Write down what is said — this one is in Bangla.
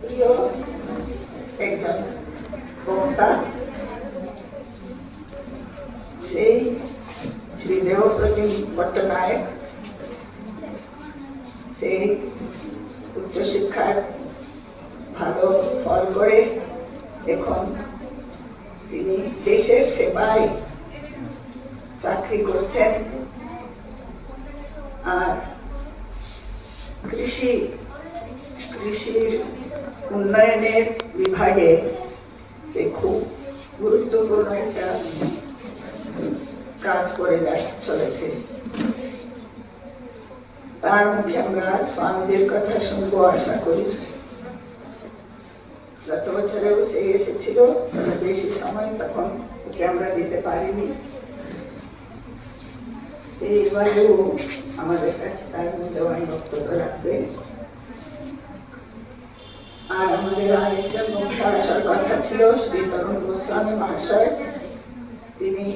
প্রিয় একজন বক্তা, সেই শ্রী দেবপ্রতিম পট্টনায়ক, সেই উচ্চশিক্ষার ভালো ফল করে এখন তিনি দেশের সেবায় চাকরি করছেন। আর কৃষি, কৃষির উন্নয়নের বিভাগে সে খুব গুরুত্বপূর্ণ একটা কাজ করে যায়, চলেছে। তার মুখে আমরা স্বামীজির কথা শুনব, আশা করি। গত বছরেও সে এসেছিল বেশি সময় তখন ওকে আমরা দিতে পারিনি। সে এবারেও আমাদের কাছে তার মূল্যবান বক্তব্য রাখবে। আর আমাদের আরেকজন বক্তা আসার কথা ছিল শ্রী তরুণ গোস্বামী মহাশয়। তিনি